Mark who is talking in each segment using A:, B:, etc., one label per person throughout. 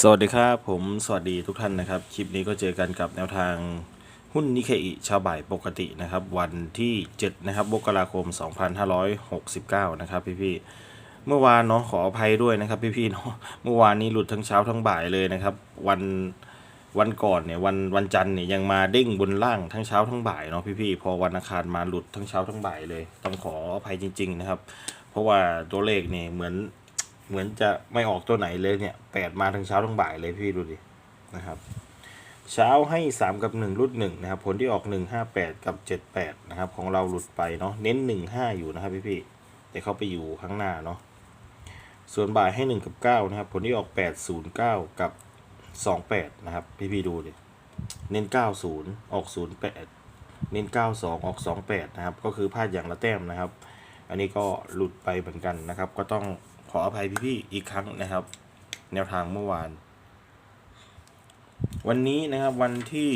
A: สวัสดีครับ ผมสวัสดีทุกท่านนะครับ คลิปนี้ก็เจอกันกับแนวทางหุ้นนิเคอิชาวบ่ายปกตินะครับ วันที่ 7 นะครับมกราคม 2569 นะครับพี่ๆเมื่อวานเนาะขออภัยด้วยนะครับพี่ๆเนาะเมื่อวานนี้หลุดทั้งเช้าทั้งบ่ายเลยนะครับ วันวันก่อนเนี่ยวันวันจันทร์เนี่ยยังมาเด้งบนล่างทั้งเช้าทั้งบ่ายเนาะพี่ๆพอวันอังคารมาหลุดทั้งเช้าทั้งบ่ายเลย ต้องขออภัยจริง ๆ นะครับ เพราะว่าตัวเลขเนี่ยเหมือน เหมือนจะไม่ออกตัวไหนเลยเนี่ยแปดมาทั้งเช้าทั้งบ่ายเลยพี่ดูดินะครับเช้าให้สามกับหนึ่งรุดหนึ่งนะครับผลที่ออกหนึ่งห้าแปดกับเจ็ดแปดนะครับ ของเราหลุดไปเนาะเน้นหนึ่งห้าอยู่นะครับพี่พี่ๆแต่เขาไปอยู่ข้างหน้าเนาะส่วนบ่ายให้หนึ่งกับเก้านะครับ ผลที่ออกแปดศูนย์เก้ากับสองแปดนะครับ พี่พี่ๆดูดิเน้นเก้าศูนย์ออกศูนย์แปดเน้นเก้าสองออกสองแปดนะครับ ก็คือพลาดอย่างละแต้มนะครับ อันนี้ก็หลุดไปเหมือนกันนะครับ ก็ต้อง ขออภัยพี่ๆอีกครั้งนะครับ แนวทางเมื่อวาน วันนี้นะครับวันที่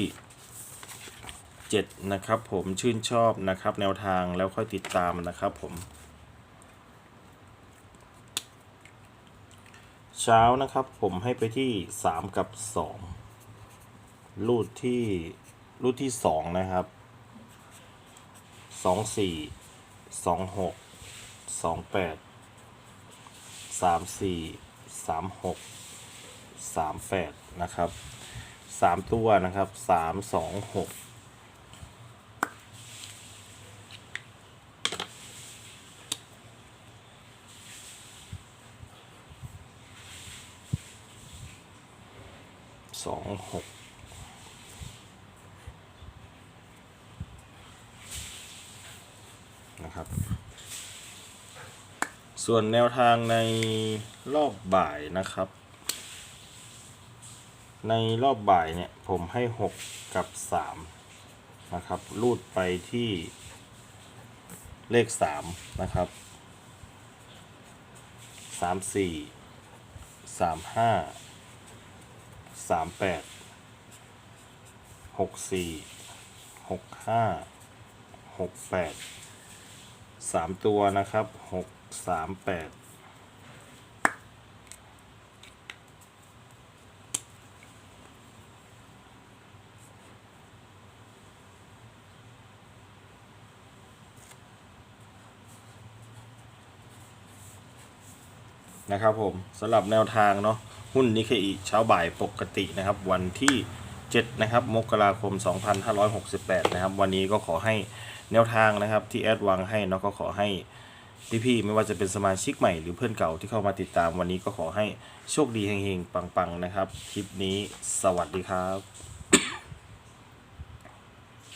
A: 7 นะครับ ผมชื่นชอบนะครับ แนวทางแล้วค่อยติดตามนะครับผม เช้านะครับผมให้ไปที่ 3 กับ 2 รูดที่รูดที่ 2 นะครับ 2 4 2 6 2 8 สามสี่สามหกสามแปดนะครับสามตัวนะครับสามสองหกสองหกนะครับ ส่วนแนวทางในรอบบ่ายนะครับ ในรอบบ่ายเนี่ยผมให้ 6 กับ 3 นะครับ รูดไปที่เลข 3 นะครับ 3 4 3 5 3 8 6 4 6 5 6 8สามตัวนะครับหก สามแปดนะครับผมสำหรับแนวทางเนาะหุ้นนิเคอิเช้าบ่ายปกตินะครับ วันที่ 7 นะครับ มกราคม 2568 นะครับ วันนี้ก็ขอให้แนวทางนะครับที่แอดวางให้เนาะก็ขอให้ พี่ๆไม่ว่าจะเป็นสมาชิกใหม่หรือเพื่อนเก่าที่เข้ามาติดตามวันนี้ก็ขอให้โชคดีเฮงๆปังๆนะครับ คลิปนี้สวัสดีครับ